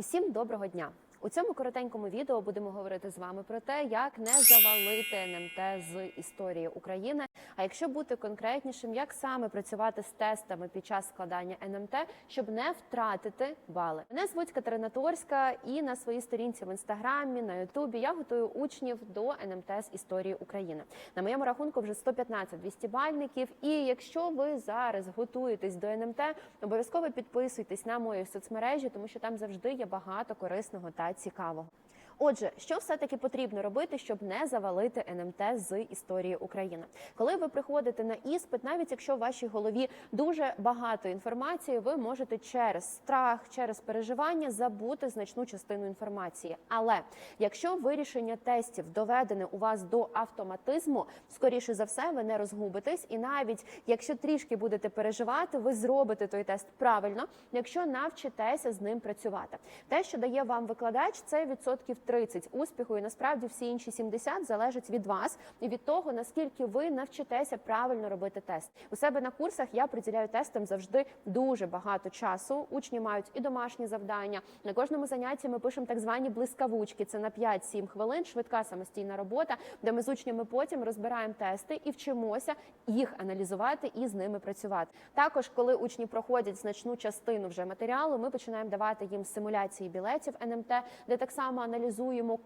Усім доброго дня! У цьому коротенькому відео будемо говорити з вами про те, як не завалити НМТ з історії України. А якщо бути конкретнішим, як саме працювати з тестами під час складання НМТ, щоб не втратити бали. Мене звуть Катерина Торська, і на своїй сторінці в інстаграмі на Ютубі я готую учнів до НМТ з історії України. На моєму рахунку вже 115 200-бальників. І якщо ви зараз готуєтесь до НМТ, обов'язково підписуйтесь на мої соцмережі, тому що там завжди є багато корисного та цікавого. Отже, що все-таки потрібно робити, щоб не завалити НМТ з історії України? Коли ви приходите на іспит, навіть якщо в вашій голові дуже багато інформації, ви можете через страх, через переживання забути значну частину інформації. Але якщо вирішення тестів доведене у вас до автоматизму, скоріше за все, ви не розгубитесь, і навіть якщо трішки будете переживати, ви зробите той тест правильно, якщо навчитеся з ним працювати. Те, що дає вам викладач, це відсотків 30 успіху, і насправді всі інші 70 залежать від вас і від того, наскільки ви навчитеся правильно робити тест. У себе на курсах я приділяю тестам завжди дуже багато часу. Учні мають і домашні завдання. На кожному занятті ми пишемо так звані блискавучки. Це на 5-7 хвилин, швидка самостійна робота, де ми з учнями потім розбираємо тести і вчимося їх аналізувати і з ними працювати. Також, коли учні проходять значну частину вже матеріалу, ми починаємо давати їм симуляції білетів НМТ, де так само аналізуємо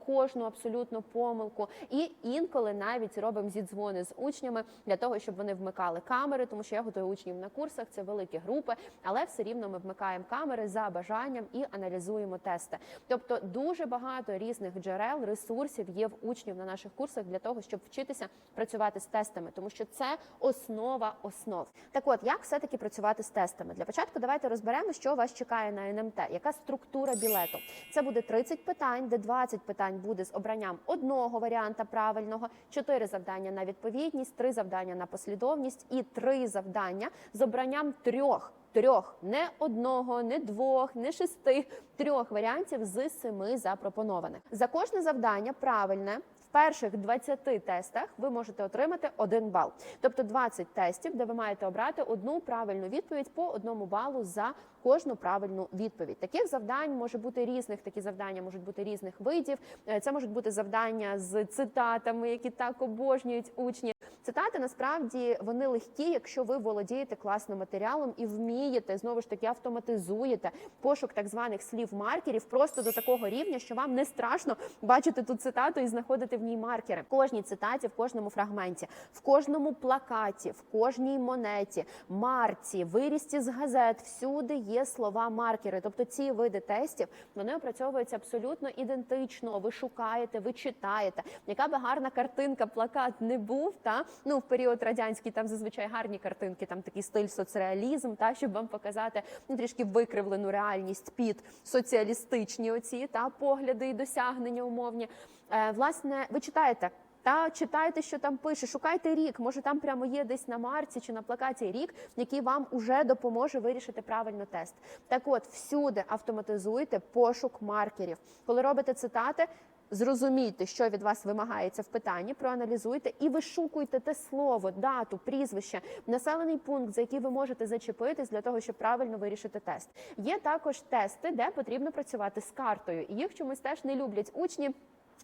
кожну абсолютно помилку, і інколи навіть робимо зідзвони з учнями для того, щоб вони вмикали камери, тому що я готую учнів на курсах. Це великі групи, але все рівно ми вмикаємо камери за бажанням і аналізуємо тести. Тобто дуже багато різних джерел, ресурсів є в учнів на наших курсах для того, щоб вчитися працювати з тестами, тому що це основа основ. Так, от як все таки працювати з тестами? Для початку давайте розберемо, що вас чекає на НМТ, яка структура білету. Це буде 30 питань, де 20 питань буде з обранням одного варіанта правильного, 4 завдання на відповідність, 3 завдання на послідовність і 3 завдання з обранням трьох. Трьох, не одного, не двох, не шести, трьох варіантів з семи запропонованих. За кожне завдання правильне перших 20 тестах ви можете отримати один бал, тобто 20 тестів, де ви маєте обрати одну правильну відповідь по одному балу за кожну правильну відповідь. Таких завдань може бути різних. Такі завдання можуть бути різних видів. Е, Це можуть бути завдання з цитатами, які так обожнюють учні. Цитати насправді вони легкі, якщо ви володієте класним матеріалом і вмієте знову ж таки автоматизуєте пошук так званих слів маркерів просто до такого рівня, що вам не страшно бачити ту цитату і знаходити в ній маркери. В кожній цитаті, в кожному фрагменті, в кожному плакаті, в кожній монеті, марці, вирізці з газет, всюди є слова маркери. Тобто ці види тестів вони опрацьовуються абсолютно ідентично. Ви шукаєте, ви читаєте. Яка би гарна картинка, плакат не був, та ну в період радянський там зазвичай гарні картинки, там такий стиль соцреалізм, та щоб вам показати ну, трішки викривлену реальність під соціалістичні оці та погляди і досягнення умовні. Е, власне, ви читаєте. Та читайте, що там пише, шукайте рік. Може, там прямо є десь на марці чи на плакаті рік, який вам уже допоможе вирішити правильно тест. Так, от всюди автоматизуйте пошук маркерів. Коли робите цитати, зрозумійте, що від вас вимагається в питанні, проаналізуйте і вишукуйте те слово, дату, прізвище, населений пункт, за який ви можете зачепитись для того, щоб правильно вирішити тест. Є також тести, де потрібно працювати з картою. І їх чомусь теж не люблять учні.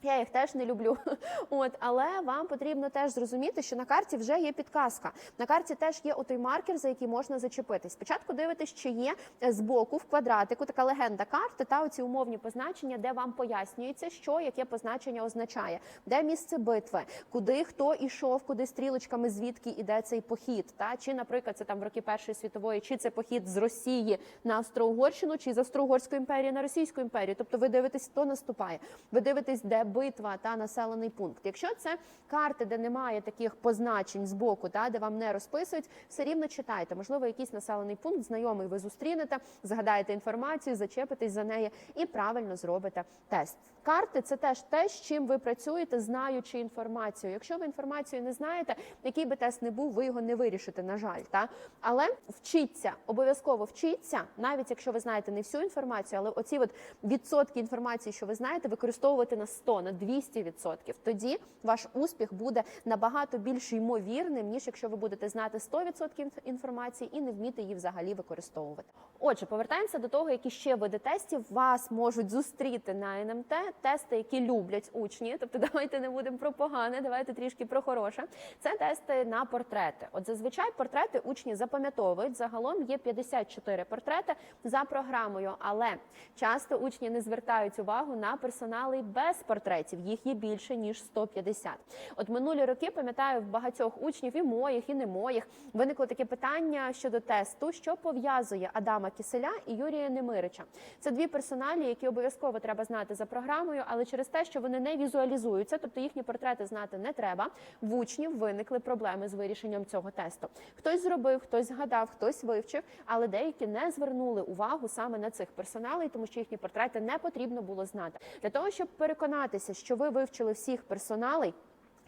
Я їх теж не люблю. От, але вам потрібно теж зрозуміти, що на карті вже є підказка. На карті теж є отой маркер, за який можна зачепитись. Спочатку дивитесь, чи є е, збоку в квадратику така легенда карти та оці умовні позначення, де вам пояснюється, що яке позначення означає, де місце битви, куди хто ішов, куди стрілочками, звідки іде цей похід. Та чи, наприклад, це там в роки Першої світової, чи це похід з Росії на Австро-Угорщину, чи з Австро-Угорської імперії на Російську імперію. Тобто ви дивитесь, хто наступає. Ви дивитесь, де битва та населений пункт. Якщо це карти, де немає таких позначень з боку, та де вам не розписують, все рівно читайте. Можливо, якийсь населений пункт, знайомий ви зустрінете, згадаєте інформацію, зачепитесь за неї і правильно зробите тест. Карти це теж те, з чим ви працюєте, знаючи інформацію. Якщо ви інформацію не знаєте, який би тест не був, ви його не вирішите, на жаль, та але вчіться, обов'язково вчіться, навіть якщо ви знаєте не всю інформацію, але оці от відсотки інформації, що ви знаєте, використовувати на 100, на 200 відсотків. Тоді ваш успіх буде набагато більш ймовірним, ніж якщо ви будете знати 100 відсотків інформації і не вміти її взагалі використовувати. Отже, повертаємося до того, які ще види тестів вас можуть зустріти на НМТ. Тести, які люблять учні. Тобто, давайте не будемо про погане, давайте трішки про хороше. Це тести на портрети. От зазвичай портрети учні запам'ятовують. Загалом є 54 портрети за програмою, але часто учні не звертають увагу на персонали без портретів. Їх є більше ніж 150. От минулі роки пам'ятаю в багатьох учнів і моїх, і не моїх виникло таке питання щодо тесту, що пов'язує Адама Киселя і Юрія Немирича. Це дві персоналі, які обов'язково треба знати за програмою, але через те, що вони не візуалізуються, тобто їхні портрети знати не треба. В учнів виникли проблеми з вирішенням цього тесту. Хтось зробив, хтось згадав, хтось вивчив, але деякі не звернули увагу саме на цих персоналей, тому що їхні портрети не потрібно було знати. Для того щоб переконатися, що ви вивчили всіх персоналей.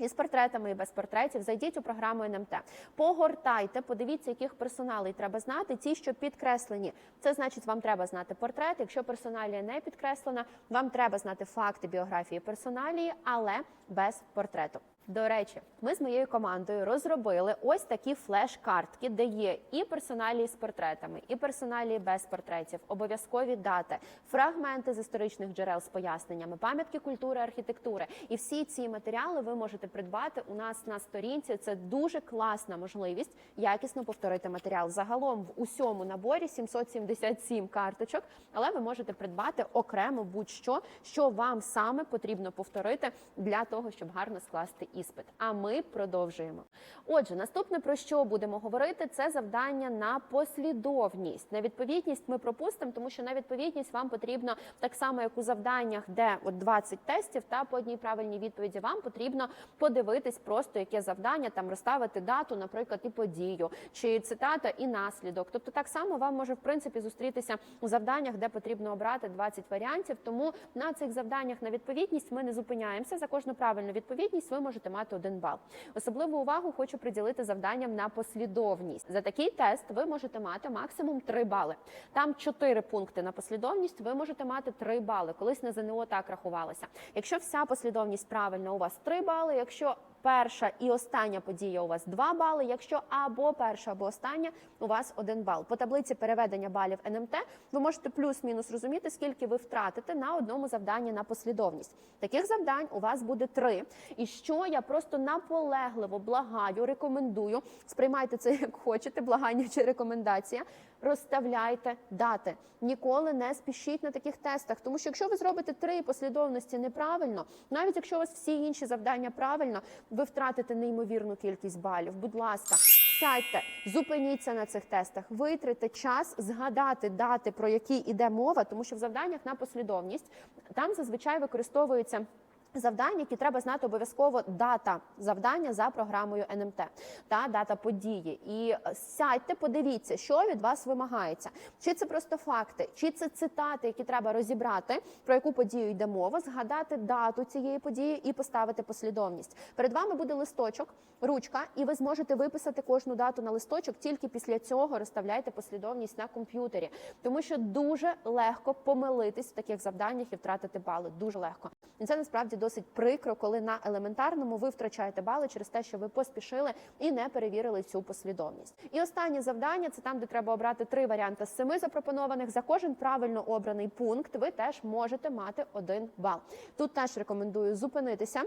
Із портретами і без портретів зайдіть у програму НМТ. Погортайте, подивіться, яких персоналей треба знати. Ті, що підкреслені, це значить, вам треба знати портрет. Якщо персоналія не підкреслена, вам треба знати факти біографії персоналії, але без портрету. До речі, ми з моєю командою розробили ось такі флеш-картки, де є і персоналії з портретами, і персоналії без портретів, обов'язкові дати, фрагменти з історичних джерел з поясненнями, пам'ятки культури, архітектури. І всі ці матеріали ви можете придбати у нас на сторінці. Це дуже класна можливість якісно повторити матеріал. Загалом в усьому наборі 777 карточок, але ви можете придбати окремо будь-що, що вам саме потрібно повторити для того, щоб гарно скласти іспит. А ми продовжуємо. Отже, наступне про що будемо говорити, це завдання на послідовність. На відповідність ми пропустимо, тому що на відповідність вам потрібно так само, як у завданнях, де от 20 тестів, та по одній правильній відповіді вам потрібно подивитись просто яке завдання, там розставити дату, наприклад, і подію, чи цитата і наслідок. Тобто, так само вам може в принципі зустрітися у завданнях, де потрібно обрати 20 варіантів. Тому на цих завданнях на відповідність ми не зупиняємося. За кожну правильну відповідність ви можете мати один бал. Особливу увагу хочу приділити завданням на послідовність. За такий тест ви можете мати максимум 3 бали. Там 4 пункти на послідовність. Ви можете мати 3 бали. Колись на ЗНО так рахувалося. Якщо вся послідовність правильна, у вас 3 бали. Якщо перша і остання подія у вас 2 бали. Якщо або перша, або остання, у вас 1 бал. По таблиці переведення балів НМТ ви можете плюс-мінус розуміти, скільки ви втратите на одному завданні на послідовність. Таких завдань у вас буде 3. І що я просто наполегливо благаю, рекомендую. Сприймайте це як хочете, благання чи рекомендація. Розставляйте дати. Ніколи не спішіть на таких тестах, тому що якщо ви зробите три послідовності неправильно, навіть якщо у вас всі інші завдання правильно, ви втратите неймовірну кількість балів. Будь ласка, сядьте, зупиніться на цих тестах, витрите час згадати дати, про які йде мова, тому що в завданнях на послідовність там зазвичай використовується. Завдання, які треба знати обов'язково дата завдання за програмою НМТ та дата події. І сядьте, подивіться, що від вас вимагається. Чи це просто факти, чи це цитати, які треба розібрати, про яку подію йде мова, згадати дату цієї події і поставити послідовність. Перед вами буде листочок, ручка, і ви зможете виписати кожну дату на листочок. Тільки після цього розставляйте послідовність на комп'ютері, тому що дуже легко помилитись в таких завданнях і втратити бали. Дуже легко. І це насправді досить прикро, коли на елементарному ви втрачаєте бали через те, що ви поспішили і не перевірили цю послідовність. І останнє завдання це там, де треба обрати три варіанти з семи запропонованих. За кожен правильно обраний пункт ви теж можете мати один бал. Тут теж рекомендую зупинитися.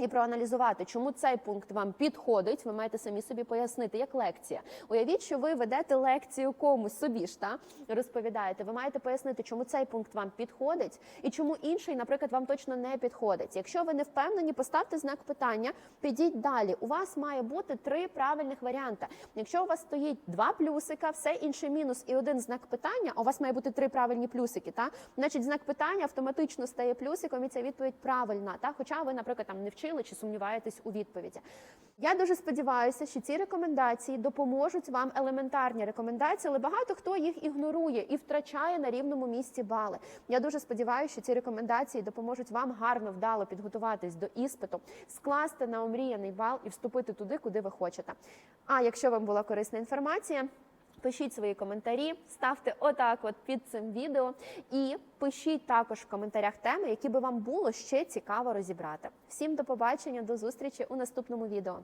І проаналізувати, чому цей пункт вам підходить, ви маєте самі собі пояснити, як лекція. Уявіть, що ви ведете лекцію комусь собі ж та розповідаєте. Ви маєте пояснити, чому цей пункт вам підходить, і чому інший, наприклад, вам точно не підходить. Якщо ви не впевнені, поставте знак питання, підіть далі. У вас має бути три правильних варіанти. Якщо у вас стоїть два плюсика, все інше мінус і один знак питання, у вас має бути три правильні плюсики. Та значить, знак питання автоматично стає плюсиком, і ця відповідь правильна. Та, хоча ви, наприклад, там не вчили чи сумніваєтесь у відповіді. Я дуже сподіваюся, що ці рекомендації допоможуть вам елементарні рекомендації, але багато хто їх ігнорує і втрачає на рівному місці бали. Я дуже сподіваюся, що ці рекомендації допоможуть вам гарно вдало підготуватись до іспиту, скласти на омріяний бал і вступити туди, куди ви хочете. А якщо вам була корисна інформація. Пишіть свої коментарі, ставте отак от під цим відео і пишіть також в коментарях теми, які би вам було ще цікаво розібрати. Всім до побачення, до зустрічі у наступному відео.